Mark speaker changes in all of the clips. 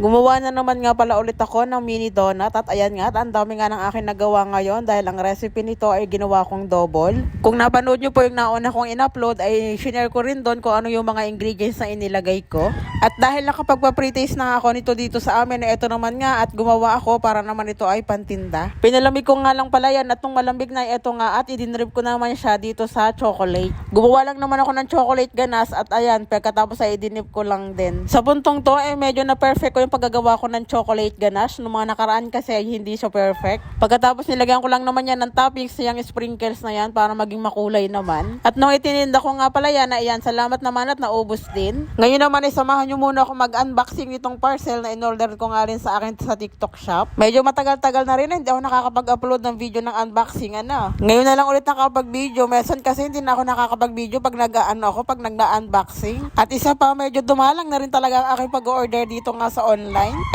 Speaker 1: Gumawa na naman nga pala ulit ako ng mini donut at ayan nga, at ang dami nga ng akin nagawa ngayon dahil ang recipe nito ay ginawa kong double. Kung napanood nyo po yung nauna kong in-upload ay share ko rin doon kung ano yung mga ingredients na inilagay ko. At dahil nakapagpa-pre-taste na ako nito dito sa amin, ito naman nga at gumawa ako para naman ito ay pantinda. Pinalamig ko nga lang pala yan at nung malambig na ito nga at idinrip ko naman siya dito sa chocolate. Gumawa lang naman ako ng chocolate ganas at ayan, pagkatapos ay idinip ko lang din. Sa puntong to, eh medyo na perfect ko yung paggagawa ko ng chocolate ganache. Nung mga nakaraan kasi hindi siya perfect. Pagkatapos nilagyan ko lang naman yan ng toppings, yung sprinkles na yan para maging makulay naman. At nung itininda ko nga pala yan, ayan, salamat naman at naubos din. Ngayon naman ay samahan nyo muna ako mag-unboxing nitong parcel na in-order ko nga rin sa akin sa TikTok shop. Medyo matagal-tagal na rin, hindi ako nakakapag-upload ng video ng unboxing, ano. Ngayon na lang ulit nakakapag-video. Mesan kasi hindi na ako nakakapag-video pag nag-ano ako, pag nag-unboxing. At isa pa, medyo dumalang na rin talaga ang aking pag-order dito nga sa online.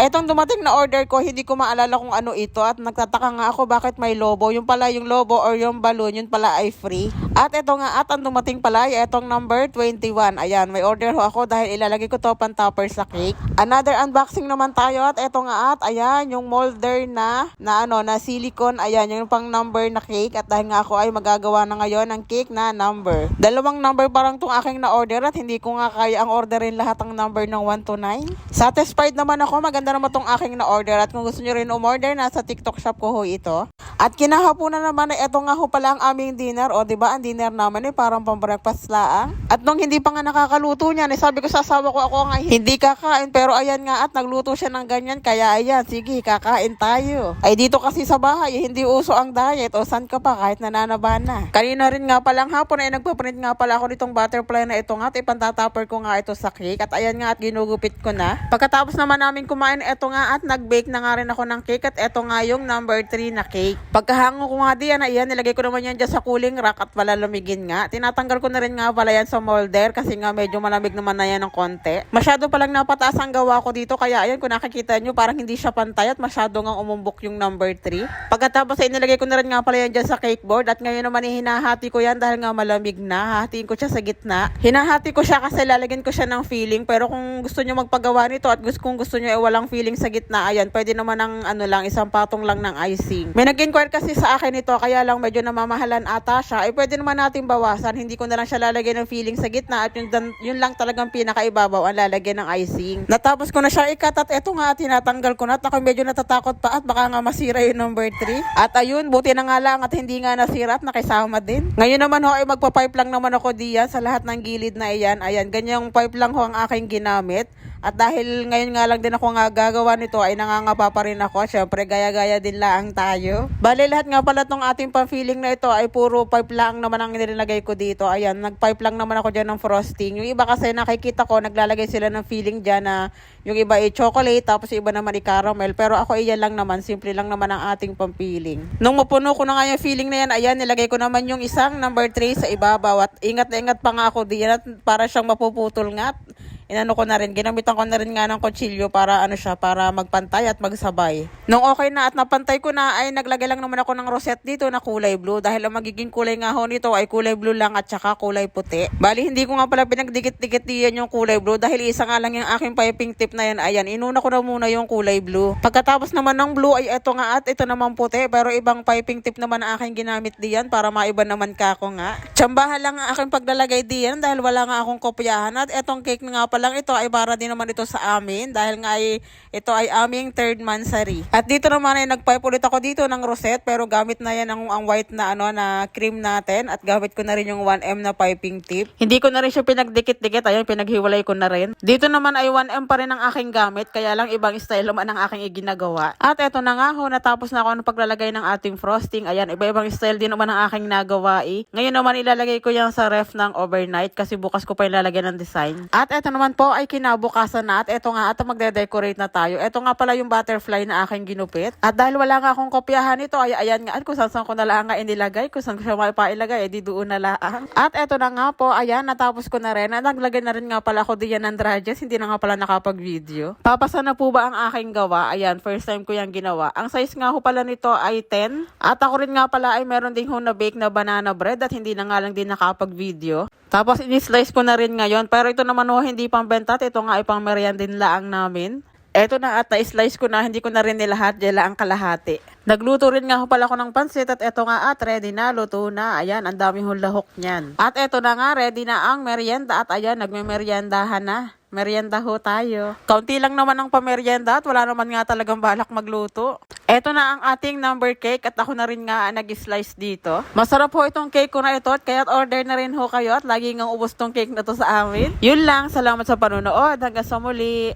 Speaker 1: Etong dumating na order ko, hindi ko maalala kung ano ito at nagtataka nga ako bakit may lobo. Yung pala yung lobo or yung balloon, yun pala ay free. At ito nga, at ang dumating pala ay etong number 21. Ayan, may order ho ako dahil ilalagay ko to pan topper sa cake. Another unboxing naman tayo at ito nga at ayan, yung molder na, na ano, na silicone. Ayan, yung pang number na cake. At dahil nga ako ay magagawa na ngayon ng cake na number. Dalawang number parang tong aking na-order at hindi ko nga kaya ang orderin lahat ang number ng 1 to 9. Satisfied naman ako. Maganda naman tong aking na-order. At kung gusto nyo rin umorder, nasa TikTok shop ko ho ito. At kinahaponan naman na ito nga ho pala ang aming dinner. O, di ba ang dinner naman eh, parang pang-breakfast laang. At nung hindi pa nga nakakaluto niyan, eh, sabi ko sa asawa ko, ako nga hindi kakain. Pero ayan nga, at nagluto siya ng ganyan. Kaya ayan, sige, kakain tayo. Ay dito kasi sa bahay, eh, hindi uso ang diet. O, san ka pa kahit nananaba na. Kanina rin nga palang hapon ay nagpaprint nga pala ako nitong butterfly na ito nga. At ipantatapper ko nga ito sa cake. At ayan nga, at ginugupit ko na. Pagkatapos naman namin kumain, eto nga at nag-bake na nga rin ako ng cake. At eto nga yung number 3 na cake. Pagkahango ko nga diyan, ayan, nilagay ko naman yan dyan sa cooling rack at palalamigin nga. Tinatanggal ko na rin nga pala yan sa molder kasi nga medyo malamig naman na yan ng konti. Masyado palang napataas ang gawa ko dito kaya ayan kung nakikita nyo parang hindi siya pantay at masyado nga umumbok yung number 3. Pagkatapos ay nilagay ko na rin nga pala yan dyan sa cake at ngayon naman hinahati ko yan dahil nga malamig na. Hahatiin ko siya sa gitna. Hinahati ko siya kasi lalagyan ko siya ng filling pero kung gusto nyo magpagawa nito at gusto, kung gusto nyo ay walang filling sa gitna, ayan, pwede naman ng ano lang, isang patong lang ng icing. May nag-inquire kasi sa akin ito kaya lang medyo namamahalan ata siya. Ay pwede naman natin bawasan. Hindi ko na lang siya lalagyan ng filling sa gitna at yun, yun lang talagang pinakaibabaw ang lalagyan ng icing. Natapos ko na siya ikat at eto nga tinatanggal ko na at ako medyo natatakot pa at baka nga masira yung number 3. At ayun, buti na nga lang at hindi nga nasira at nakisama din. Ngayon naman ho ay magpa-pipe lang naman ako diyan sa lahat ng gilid na iyan. Ayan, ganyang pipe lang ho ang aking ginamit. At dahil ngayon nga lang din ako nga gagawa nito ay nangangapa pa rin ako. Syempre gaya-gaya din lang tayo. Bale lahat nga pala tong ating pang-filling na ito ay puro pipe lang naman ang nilagay ko dito. Ayan, nag-pipe lang naman ako dyan ng frosting. Yung iba kasi nakikita ko naglalagay sila ng filling dyan na yung iba ay chocolate tapos iba naman ay caramel. Pero ako iyan lang naman, simple lang naman ang ating pang-filling. Nung mapuno ko na nga yung filling na yan, ayan, nilagay ko naman yung isang number 3 sa ibabaw. At ingat na ingat pa nga ako diyan para siyang mapuputol nga. Inano ko na rin, ginamitan ko na rin nga ng kutsilyo para ano siya, para magpantay at magsabay. Nung okay na at napantay ko na ay naglagay lang naman ako ng rosette dito na kulay blue dahil ang magiging kulay nga ho nito ay kulay blue lang at saka kulay puti. Bali hindi ko nga pala pinagdikit-dikit diyan yung kulay blue dahil isa nga lang yung aking piping tip na yan. Ayan, inuna ko na muna yung kulay blue. Pagkatapos naman ng blue ay eto nga at ito naman puti pero ibang piping tip naman ang aking ginamit diyan para maiba naman ka ako nga. Tsambahan lang ang aking paglalagay diyan dahil wala nga akong kopyahan at etong cake nga pa lang ito ay para din naman ito sa amin dahil nga ay ito ay aming third mansary. At dito naman ay nagpipe ulit ako dito ng rosette pero gamit na yan ang, ang white na ano na cream natin at gamit ko na rin yung 1M na piping tip. Hindi ko na rin siya pinagdikit-dikit ayun pinaghiwalay ko na rin. Dito naman ay 1M pa rin ang aking gamit kaya lang ibang style naman ang aking iginagawa. At eto na nga ho natapos na ako ng paglalagay ng ating frosting. Ayan iba-ibang style din naman ang aking nagawa eh. Ngayon naman ilalagay ko yan sa ref ng overnight kasi bukas ko pa ilalagay ng design. At eto naman po ay kinabukasan na at eto nga at magde-decorate na tayo. Eto nga pala yung butterfly na aking ginupit. At dahil wala nga akong kopyahan nito ay ayan nga at kung saan ko na lang nga inilagay, kung saan ko siya maipailagay, edi doon na lang. At eto na nga po, ayan natapos ko na rin. At naglagay na rin nga pala ako diyan ng dredges, hindi na nga pala nakapag-video. Papasa na po ba ang aking gawa? Ayan, first time ko yung ginawa. Ang size nga ho pala nito ay 10. At ako rin nga pala ay meron din ho na bake na banana bread at hindi na nga lang din nakapag-video. Tapos in-slice ko na rin ngayon. Pero ito naman ho hindi pang benta at ito nga ay pang merienda din laang namin. Eto na at na-slice ko na, hindi ko na rin nilahat, lang ang kalahati. Nagluto rin nga ho pala ako ng pansit at eto nga at ready na, luto na. Ayan, ang dami hong lahok niyan. At eto na nga, ready na ang merienda at ayan, nagme-meriendahan na. Merienda ho tayo. Kaunti lang naman ang pamerienda at wala naman nga talagang balak magluto. Eto na ang ating number cake at ako na rin nga ang nag-slice dito. Masarap ho itong cake ko na ito at kaya order na rin ho kayo at lagi nga ubos tong cake na to sa amin. Yun lang, salamat sa panonood. Hanggang sa muli.